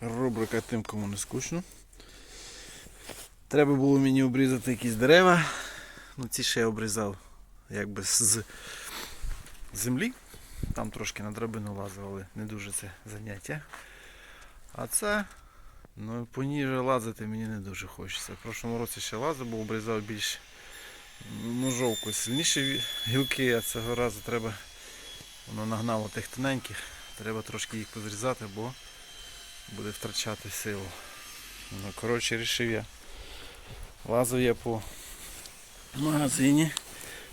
Рубрика тим, кому не скучно. Треба було мені обрізати якісь дерева. Ну, ці ще я обрізав якби з землі. Там трошки на драбину лазив, але не дуже це заняття. А це, ну, по ній же лазити мені не дуже хочеться. В прошлому році ще лазив, бо обрізав більш ну, жовко сильніші гілки, а цього разу треба, воно нагнало тих тоненьких, треба трошки їх позрізати, бо буде втрачати силу. Ну, коротше, рішив я. Лазив я по магазині.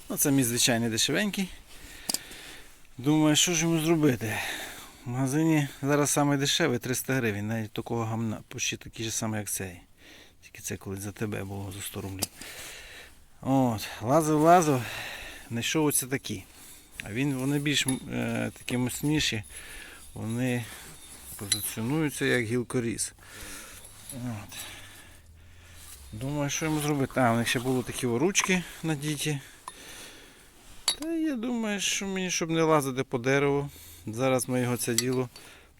Ну, це мій звичайний дешевенький. Думаю, що ж йому зробити? В магазині зараз саме 300 гривень, навіть такого гамна, почти такий же самий, як цей. Тільки це колись за тебе було за 100 рублів. От, лазив, лазив, знайшов оце такі. А він, вони більш е, такі міцніші, вони позиціонуються як гілкоріз. От. Думаю, що йому зробити. А, у них ще були такі ручки надіті. Та я думаю, що мені, щоб не лазити по дереву, зараз ми його це діло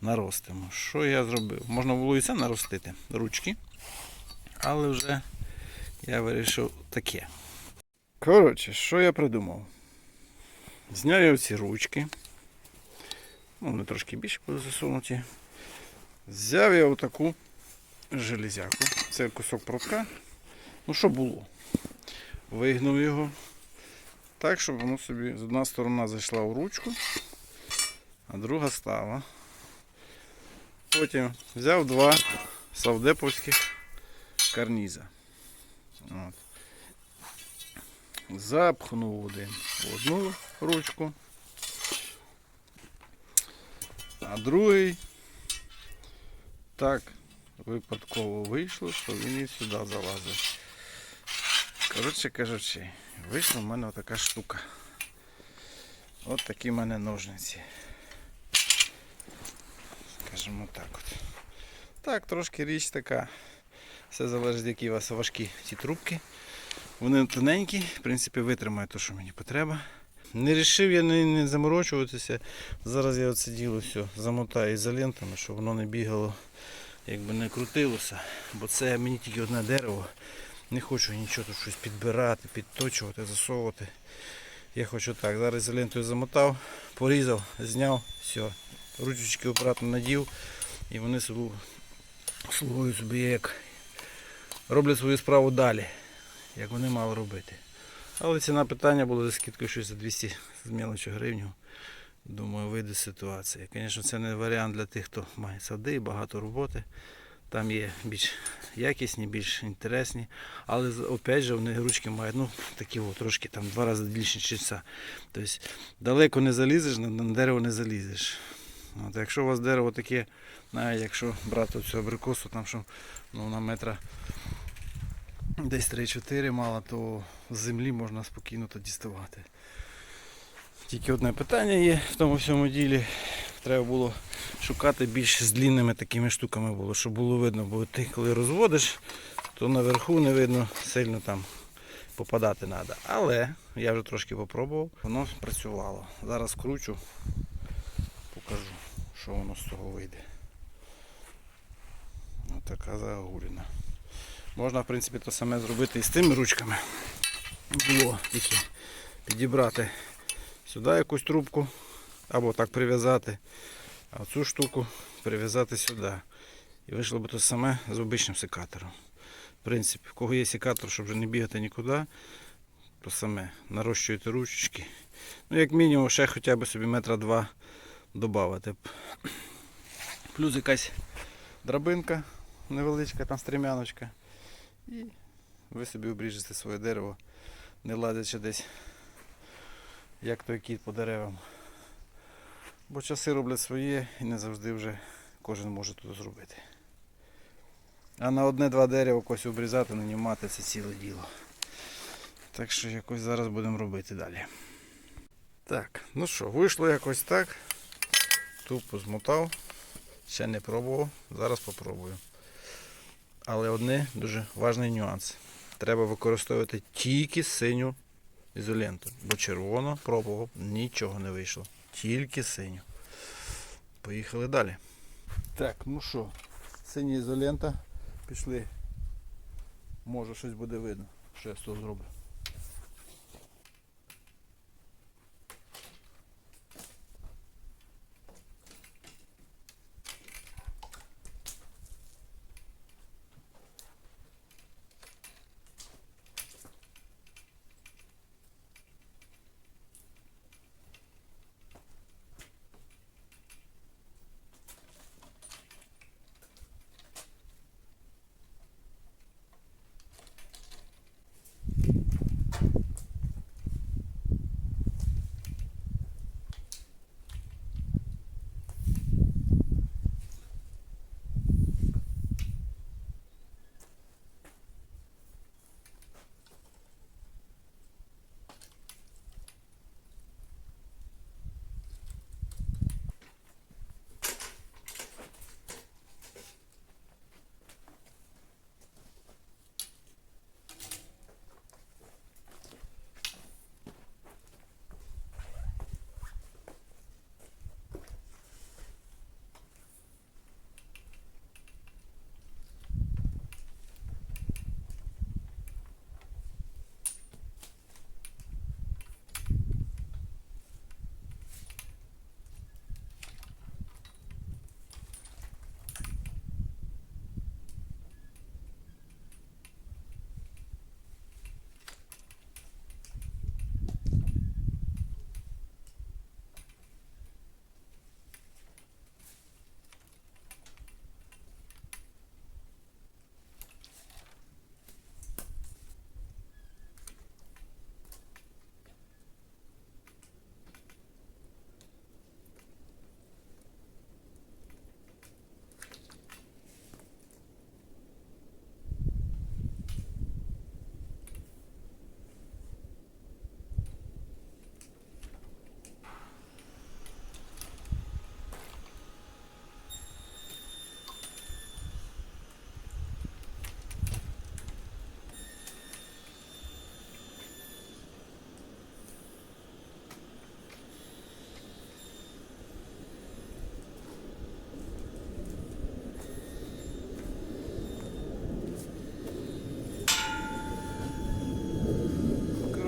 наростимо. Що я зробив? Можна було і це наростити, ручки. Але вже я вирішив таке. Коротше, що я придумав? Зняв я ці ручки. Вони трошки більше були засунуті. Взяв я отаку железяку. Це кусок прутка. Ну, що було? Вигнув його так, щоб воно собі з одна сторона зайшла у ручку, а друга стала. Потім взяв два савдеповських карніза. От. Запхнув один в одну ручку, а другий так випадково вийшло, що він і сюди залазив. Коротше кажучи, вийшла в мене така штука. От такі в мене ножниці. Скажімо так от. Так, трошки річ така. Все залежить, які у вас важкі ці трубки. Вони тоненькі, в принципі, витримають те, що мені потреба. Не рішив я не, не заморочуватися. Зараз я оце діло все замотаю ізолентами, щоб воно не бігало, якби не крутилося. Бо це мені тільки одне дерево. Не хочу нічого тут щось підбирати, підточувати, засовувати. Я хочу так. Зараз ізолентою замотав, порізав, зняв, все. Ручечки обратно надів і вони слугують собі як роблять свою справу далі, як вони мали робити. Але ціна питання була за скидкою щось за 200 з мелочі гривню. Думаю, вийде з ситуації. Звісно, це не варіант для тих, хто має сади і багато роботи. Там є більш якісні, більш інтересні. Але опять же вони ручки мають ну, такі от, трошки там два рази більше часа. Тобто далеко не залізеш, на, дерево не залізеш. От, якщо у вас дерево таке, навіть якщо брати цю абрикосу, там що ну, на метра десь 3-4 мало, то з землі можна спокійно то діставати. Тільки одне питання є в тому всьому ділі. Треба було шукати більш з длінними такими штуками було, щоб було видно, бо ти коли розводиш, то наверху не видно сильно там попадати треба. Але я вже трошки попробував, воно працювало. Зараз кручу, покажу, що воно з того вийде. Ось така загуліна. Можна, в принципі, те саме зробити і з тими ручками. Було тільки підібрати сюди якусь трубку або так прив'язати, а цю штуку прив'язати сюди. І вийшло б те саме з обичним секатором. В принципі, в кого є секатор, щоб вже не бігати нікуди, то саме нарощуєте ручечки. Ну, як мінімум, ще хоча б собі метра два додати. Плюс якась драбинка невеличка, там стрімяночка. І ви собі обріжете своє дерево, не лазячи десь, як той кіт по деревам. Бо часи роблять своє і не завжди вже кожен може тут зробити. А на одне-два дерева когось обрізати, нанімати це ціле діло. Так що якось зараз будемо робити далі. Так, ну що, вийшло якось так. Тупо змотав. Ще не пробував, зараз попробую. Але одне дуже важний нюанс. Треба використовувати тільки синю ізоленту, бо червоно пробував, нічого не вийшло. Тільки синю. Поїхали далі. Так, ну що, синя ізолента. Пішли. Може щось буде видно, що я з того зроблю.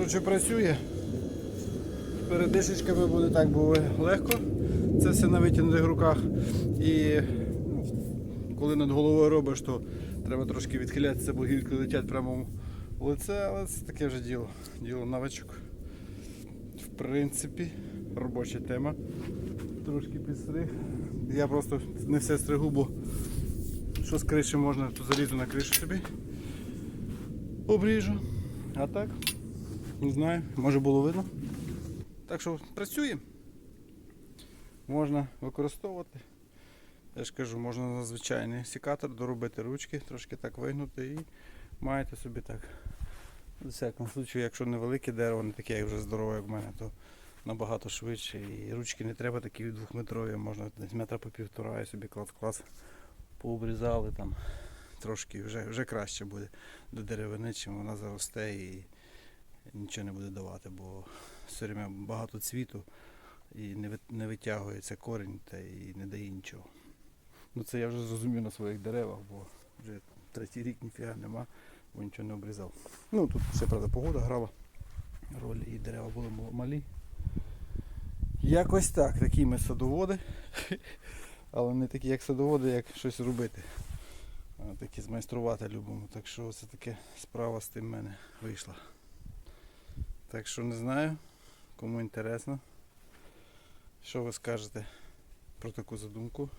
Коротше, працює. З передишечками буде так було легко. Це все на витягнутих руках. І ну, коли над головою робиш, то треба трошки відхилятися, бо гілки летять прямо в лице, але це таке вже діло. Діло навичок. В принципі, робоча тема. Трошки підстриг. Я просто не все стригу, бо що з криші можна, то залізу на кришу собі. Обріжу. А так, не знаю, може було видно. Так що працює. Можна використовувати. Я ж кажу, можна на звичайний секатор доробити ручки, трошки так вигнути і маєте собі так. У всякому випадку, якщо невелике дерево, не таке як вже здорове, як в мене, то набагато швидше. І ручки не треба такі двохметрові, можна десь метра по півтора і собі клас-клас пообрізали там. Трошки вже, вже краще буде до деревини, чим вона заросте і нічого не буде давати, бо все время багато цвіту і не, витягується корінь та і не дає нічого. Ну це я вже зрозумів на своїх деревах, бо вже третій рік ніфіга нема, бо нічого не обрізав. Ну тут ще правда погода грала роль і дерева були малі. Якось так, такі ми садоводи, але не такі як садоводи, як щось робити. Такі змайструвати любимо. Так що це таке справа з тим в мене вийшла. Так що не знаю, кому інтересно. Що ви скажете про таку задумку?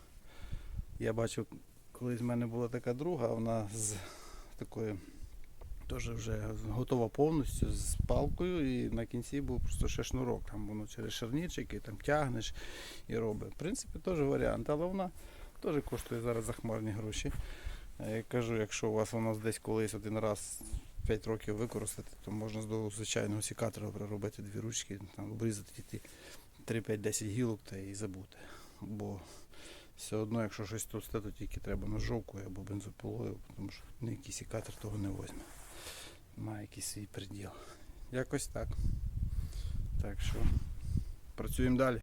Я бачив, колись в мене була така друга, вона з такою теж вже готова повністю з палкою і на кінці був просто ще шнурок. Там воно через шарнічики, там тягнеш і робить. В принципі, теж варіант, але вона теж коштує зараз захмарні гроші. А Я кажу, якщо у вас воно десь колись один раз 5 років використати, то можна з звичайного сікатора проробити дві ручки, там, обрізати ті 3-5-10 гілок та і забути. Бо все одно, якщо щось товсте, то тільки треба ножовкою або бензопилою, тому що ніякий сікатор того не возьме. Має якийсь свій приділ. Якось так. Так що працюємо далі.